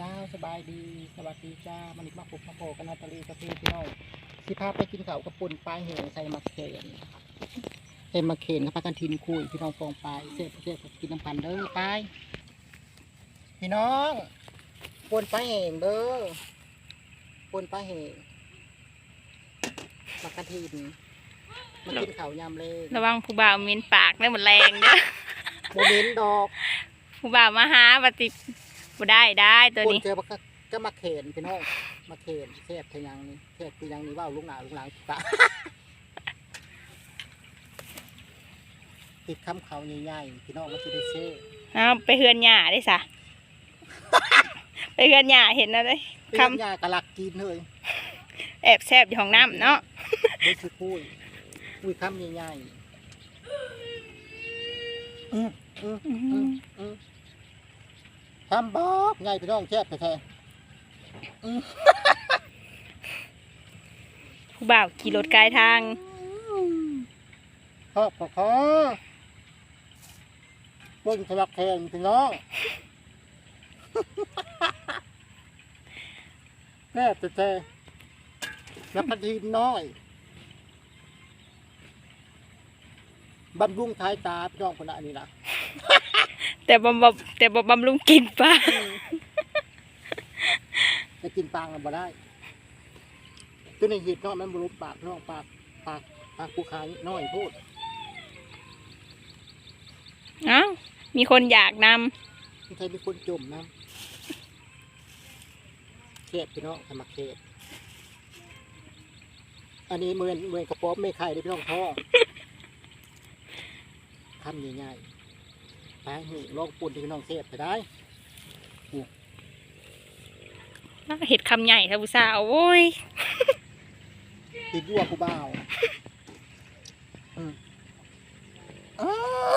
จ้าสบายดีสวัสดีจ้ามันอีกมาปุกมาโผกันนาตาลีกาแฟพี่น้องสิพาไปกินข้าวกระปุ่นปลาเหงใส่มะเขนใส่มะเขนกับปลากันทินคุยพี่น้องฟองไปเสียบเสียบกินน้ำกันเด้อไปพี่น้องป่นปลาเหงเด้อป่นปลาเหงมะกระทินมากินข้าวยำเลยระวังผู้บ่าวมินปากได้หมดแรงเด้อโมเมนดอกผู้บ่าวมาหาปฏิ บ่ได้ได้ตัวคนนี้เจอก็ก็มาเขนพี่น้องมาเขนเทพทยังนี่เทพคือยังนี่ว่าลุงหนาลุงหลังตาติดคำเขาใหญ่ๆพี่น้องมาสิได้เซ่เอาไปเฮือนหญ้าได้สะ ไปเฮือนหญ้าเห็นนะเด้ยพี่คำน้องยากะลักกินเลยแอบแซบอยู่ห้องน้ำเนาะได้คือคุยคุยคำใหญ่ๆอืมอืมอืมอืม คำบอกใหญ่พี่น้องแคบแท้ผู้บ่าวขี่รถไกลทางๆขอบขอขอเบิ้งทะลักแทงพี่น้องแม่แต่แต่แล้วพอดีน้อยบำรุงท้ายตาพี่น้องคนละอันนี้นะ แต่บ่บ่แต่บ่บำรุงกินปลาจะกินปลากันบ่ได้ตัวนี้หิดเนาะมันบรุปากน้องปากปากปากผู้ขายน้อยพูดเอ้ามีคนอยากนไม่ใช่มีคนจมนะเขตพี่น้องธรรมเขตอันนี้เหมือนเหมือนกระป๋อมไม่ไข่เลยพี่น้องท้องคำใหญ่ๆ ไปหูลองปุ่นที่พี่น้องเทพไปได้ำเห็ดคำใหญ่ท่าผู้สาวโอ้ยติดยั่วผู้บ่าวอืมอ้า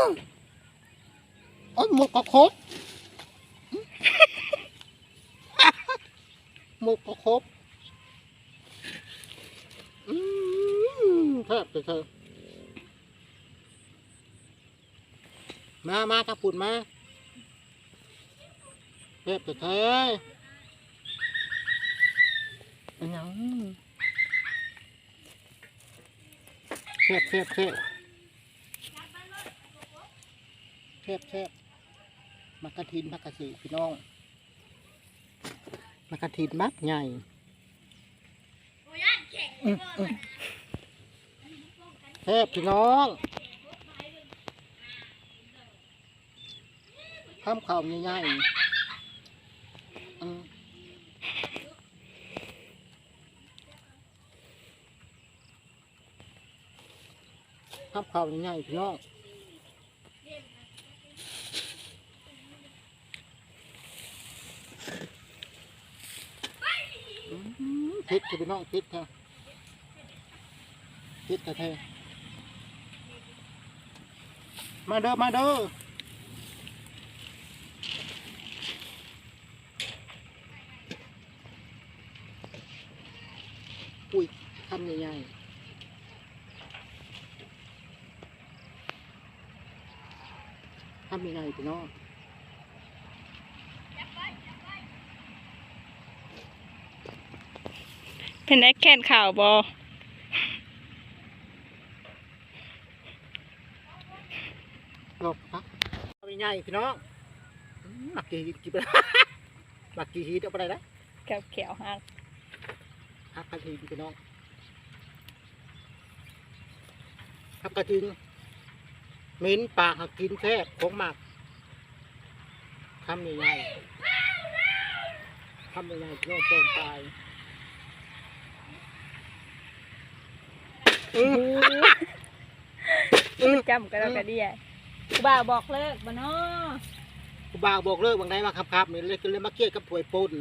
วเอ้ยหมกกระคบหมกกระคบอืมแทบจะเธอ มามาถ้าปุ่นมาแทบจะเธออันยังเทบเทบเทบเทบเทบมักกะทินมักกะสีพี่น้องมักกะทินมักใหญ่อืมอืมเทบพี่น้อง ข้ามข่าวใหญ่ๆอืมข้ามข่าวใหญ่ๆพี่น้องพิษคือพี่น้องพิษแท้พิษแท้ๆมาเด้อ มาเด้อยคำใหญ่ๆทำยังไงพี่น้องเป็นได้แค่นข่าวบอหลบพักทำยังไงพี่น้องอืมหมักกี่กี่ไปหมักกี่ฮีดเอาไปได้นะแก้วเขียวหักหักกระทิงพี่น้อง หักกระทิงเหม็นปากหักกินแท้ของหมักทำยังไงทำยังไงพี่น้องโปร่งตายอืมอือจำกันแล้วก็ดีอะผู้บ่าวบอกเลิกบ่เนาะกูบ่าวบอกเลิกบางไดมาครับครับนี่เลยก็เลยมาเกลียดกับถวยป่น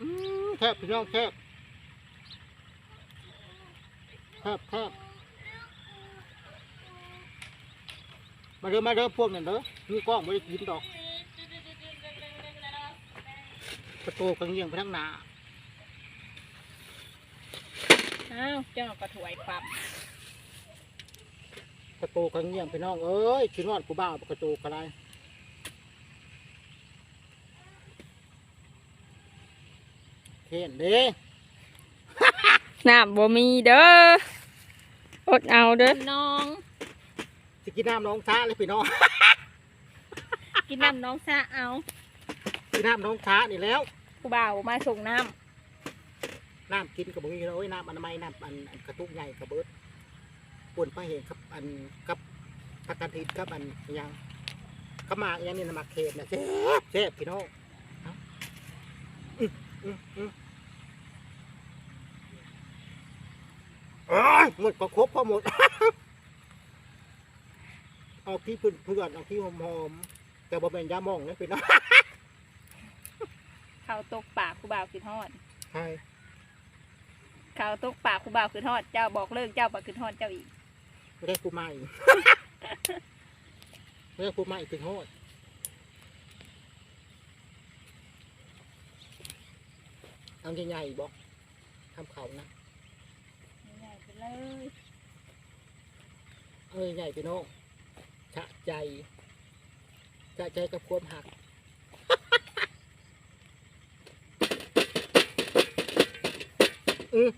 อืมแทบพี่น้องแทบแทบแทบมาเด้อมาเด้อพวกนั่นเด้อมีกล้องไม่ได้กินดอกประตูกังเยียงไปทางหน้าอ้าวเจ้าก็ถวยความกระโตกระเงียงพี่น้องเอ้ยชินอดกูบ้าบ่กระโตกอะไร เห็นเด้น้ำบ่มีเด้ออดเอาเด้อน้อง สิกินน้ำน้องช้าเลยพี่น้อง กินน้ำน้องซะเอากินน้ำน้องช้านี่แล้วผู้บ่าวมาส่งน้น้ำกินกับบุ้งโอ้ยน้ำอนามัยน้ำอันอันกระตุกใหญ่กระเบิดป่นปลาเห็นครับอันกับผักกาดทิดกับอันอิหยังขาวหมากอิหยังนี่นะหมากเขตนะเจ็บเจ็บพี่น้องเอาอื้ออื้ออื้อเอ้ย หมดก็ครบพอหมด เอาที่เพื่อนเพื่อนเอาที่หอมๆแต่บ่เป็นยามองนะพี่น้องข้าวตกปากผู้บ่าวคือทอดใช่ข้าวตกปากผู้บ่าวคือทอด เจ้าบอกเลิกเจ้าบอกคือทอดเจ้าอีกไม่ได้กูใหม่ไม่ได้กูใหม่ถึงโหด เอาใหญ่ๆบอกทำเขานะใหญ่ไปเลยเอาใหญ่ๆไปน้องชะใจชะใจกับความหักอือ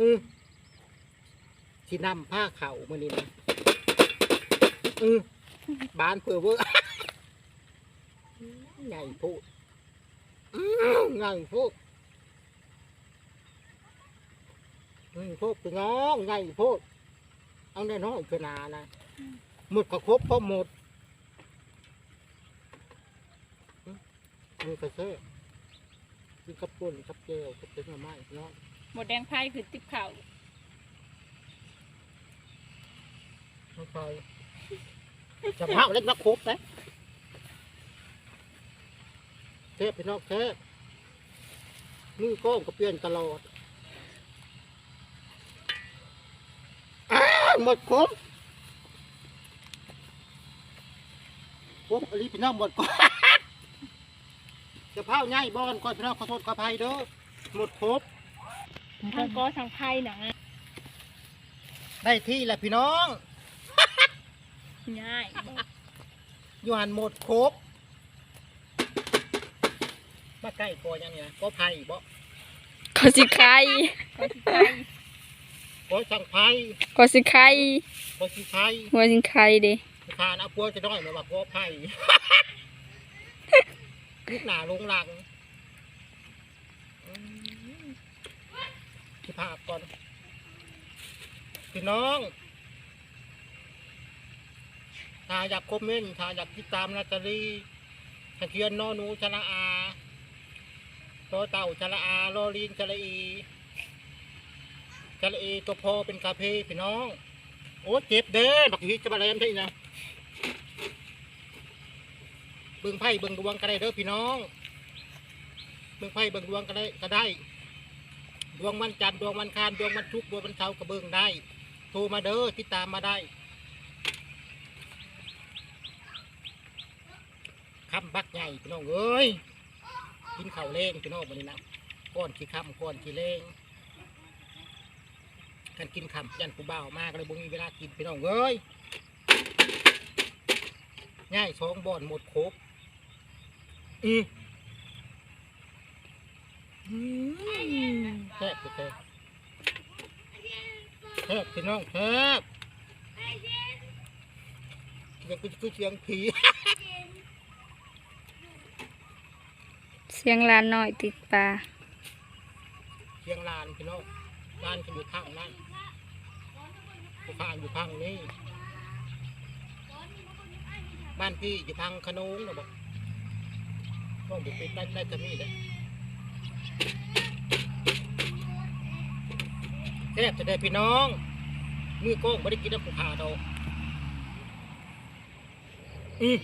อือที่นำผ้าเข่ามานี่นะอือบานเพื่อเวอร์ใหญ่พูด อื้อใหญ่พูดอืมพูดพี่น้องใหญ่พูดเอาได้น้อยขนาดนะหมดก็ครบพอหมดอืมอันนี้ก็เช่กินกับปุ่นกับเจลกับเป็นหน่อไม้พี่น้องหมดแดงไพ่คือติ๊บเข่าไม่ใช่จะพาเล็กนักครบนะเทพพี่น้องเทพ มือโก้งก็เปลี่ยนตลอดอ้าวหมดครบครบอันนี้พี่น้องหมดก่อนจะพาง่ายบอนก่อนพี่น้องขอโทษขออภัยเด้อหมดครบทั้งกอทั้งไพ่หนังได้ที่แล้วพี่น้องง่าย อยู่หันหมดครบ มาใกล้กอยังไงก็ไผ่บ่ก็สิไข่ก็ช่างไผ่ก็สิไข่ก็สิไผ่หัวสิไข่เด้ทานเอาปัวจะด้อยมาว่าก็ไผ่ลูกหนาลงหลังอืมที่ภาพก่อนพี่น้องถ้าอยากคอมเมนต์ถ้าอยากติดตามนาตาลีตะเคียนนอหนูชะละอา ตัวเต่าชะละอาลลิงชะละอีชะละอีตัวพอเป็นคาเฟ่พี่น้อง โอ้เจ็บเด้อบักฮิตจะมาเล่นที่นะเบิ่งไพ่เบิ่งดวงก็ได้เด้อพี่น้อง เบิ่งไพ่เบิ่งดวงก็ได้ก็ได้ ดวงมันจันทร์ดวงมันคานดวงมันทุกดวงมันเสาร์ก็เบิ่งได้โทรมาเด้อติดตามมาได้คำบักใหญ่พี่น้องเอ้ย กินข้าวเล้งพี่น้องวันนี้นะก้อนขี้คำก้อนขี้เล้งกันกินคำยันกูบ่าวมากเลยบ่มีเวลากินพี่น้องเอ้ยง่ายสองบ่อนหมดครบอืออืมแซ่บไปแซ่บแทบพี่น้องแทบเดี๋ยวกูจะเสียงผี เสียงลานน้อยติดปลาเสียงลานพี่น้องลานกันอยู่ข้างนั้นกูข้างอยู่ข้างนี้บ้านพี่อยู่ทางขนงนะบอกต้องอยู่ติดได้ได้จะมีเลยแทบจะได้พี่น้องมือโก้งไม่ได้กินน้ำผูขาดอกอืม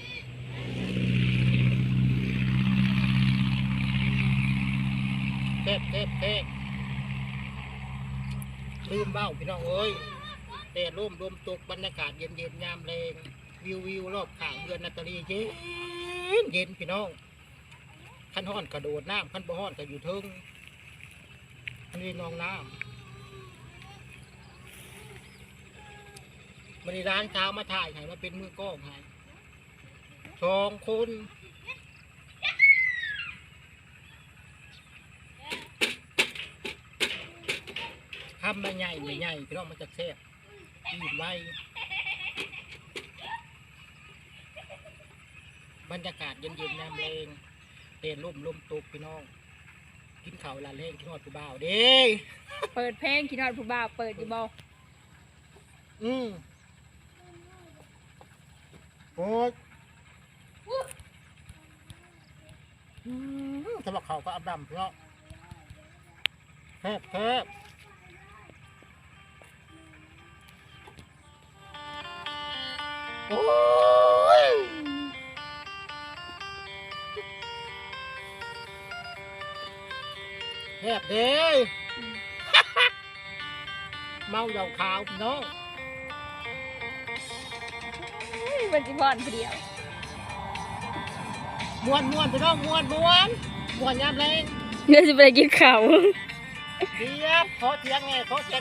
เทพเทพเทพลืมเบ้าพี่น้องเอ้ยแต่ร่มลมตกบรรยากาศเย็นเย็นยามแรงวิววิวรอบข้างเรือนนาตาลีเย็นเย็นพี่น้องขั้นห้อนกระโดดน้ำขั้นบ่ห้อนก็อยู่เทึงอันนี้นองน้ำมันร้านเช้ามาถ่ายให้มาเป็นมือกล้องให้สองคน ทำมาใหญ่ไม่ใหญ่พี่น้องมันจะแซ่บอิ่มไว้บรรยากาศเย็นๆน้ำเลงเต้นร่มลมตกพี่น้อง กินข้าวลาเล่งกินหอดผู้บ่าวเด้เปิดเพลงคิดฮอดผู้บ่าวเปิดอยู่บ่อืมโอ้ยอืมสำหรับเขาก็อับดำเพราะแทบแทบ โอ้ยแทบเด้เมาเหยาขาวพี่น้องเป็นสิพรผู้เดียวม้วนม้วนพี่น้องม้วนม้วนม้วนยามแรงเดี๋ยวจะไปกินข้าว เดียบขอเสียงไงขอเสียง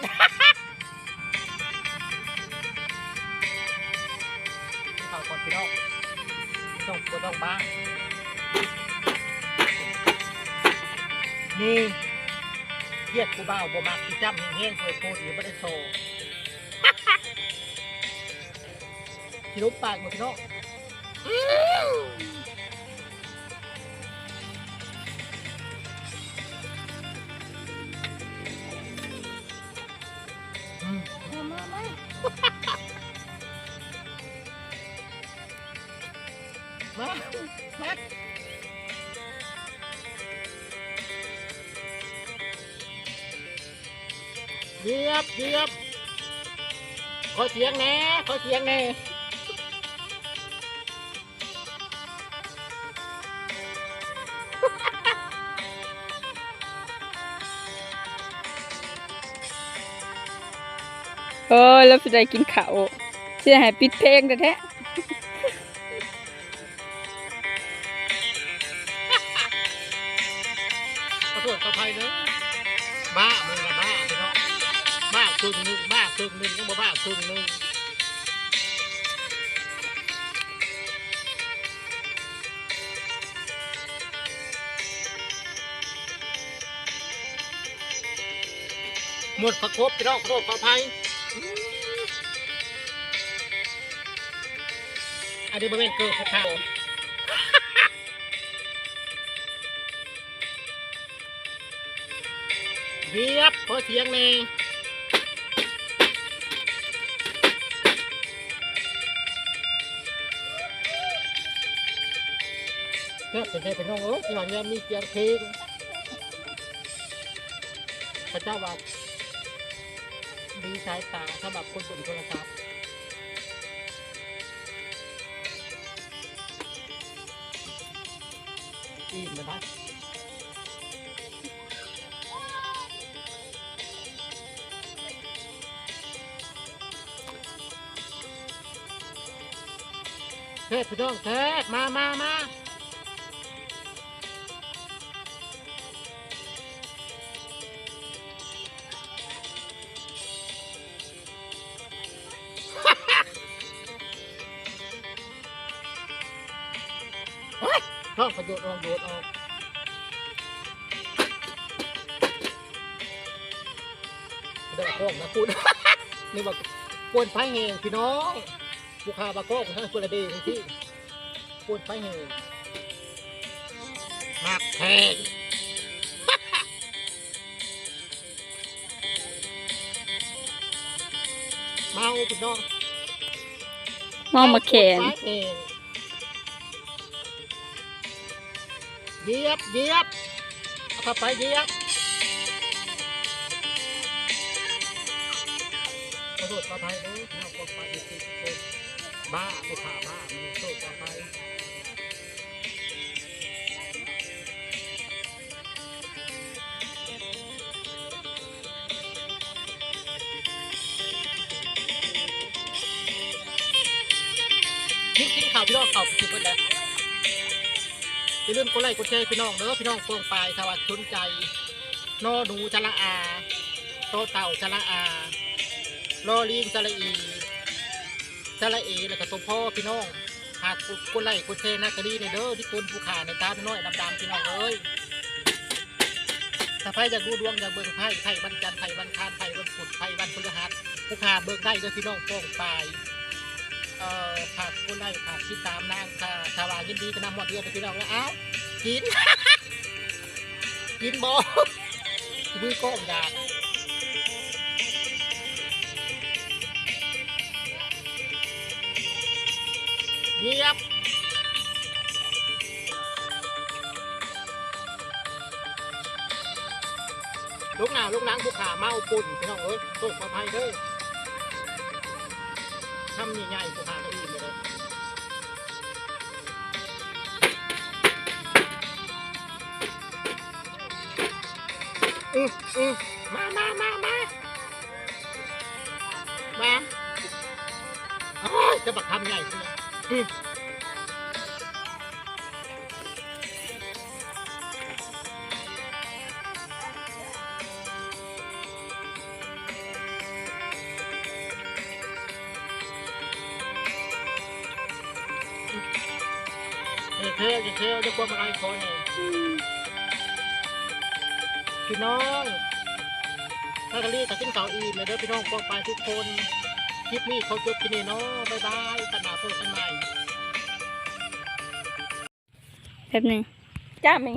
ต้องก็ต้องบ้างนี่เทียดกูบ่าวบ่มักที่จำเฮงๆเคยพูดอยู่ไม่ได้โชว์ที่ลุกปากหมดพี่น้องอืมมามามามา มาเหยียบเหยียบขอเสียงแน่ขอเสียงแน่เออแล้วสิได้กินข้าวสิได้ให้ปิดเพลงแต่แท้ รึ่งหนึ่งยังบ่บ้าครึ่งหนึ่งหมดประครบพี่น้องโทษขอภัยอันนี้บริเวณเกิดพวกเขาเหยียบขอเสียงแน่ พื่อเป็นเป็นน้องเอ้ยที่หลังเนี่ยมีเสียงเพลงพระเจ้าว่าดีสายตาสำหรับคนบนโทรศัพท์อีกนะเทพพี่น้องเทพมามามา องประโยชน์ออกโดดออกเด็กโค้งนะคุณนี่บอกปวนไฟแหงพี่น้องผู้ค้าบาโก้ของท่านคนละเดงที่ปวดไปเหงมากแพงเมาพี่น้องๆมองมาแขน เหยียบเหยียบเอาเข้าไปเหยียบขอโทษขออภัยเด้อพี่น้องขออภัยทุกคนบ้าไม่ขาบ้ามีโทษขออภัย อย่าลืมกดไลค์กดแชร์พี่น้องเด้อพี่น้องโปร่งปลายถ้าว่าสนใจนอหนูจระอาโตเต่าจระอาลอลิงจระอีสระเอแล้วก็สมพ่อพี่น้องหากคนไล่คนเทนักกะดีในเด้อที่คนผู้ขาในตาพี่น้อยดำๆพี่น้องเอ้ยถ้าไพ่อยากดูดวงอยากเบิ่งไพ่ไพ่วันจันทร์ไพ่วันคานไพ่วันพุธไพ่วันพฤหัสผู้ขาเบิ่งได้เด้อพี่น้องโป้งป เอ่อผากคนไล่ผากที่ตามนางค่ะชาวายินดีก็นำหมดเดียวไปพี่น้องแล้วเอ้ากิน กินบ่มือกล้องาเงียบลูกหนาลูกนังผู้ขาเมาปุ่นพี่น้องเอ้ยโตกปลอดภัยเด้อ ทำนี่ใหญ่ผู้ขาก็อิ่มเลยอืออือมามามามามาโอ้ยจะบักทำใหญ่เชียวอือ เฮ้ยเฮ้ยเฮ้ยจะกลัวมาไล่คนพี่น้องถ้ากะลี่กับกินเก่าอีกเลยเด้อพี่น้องปองไปทุกคนคลิปนี้เขาจบที่นี่เนาะบ๊ายบายกันหนาเพื่อนกันใหม่แป๊บนึงจ้ามง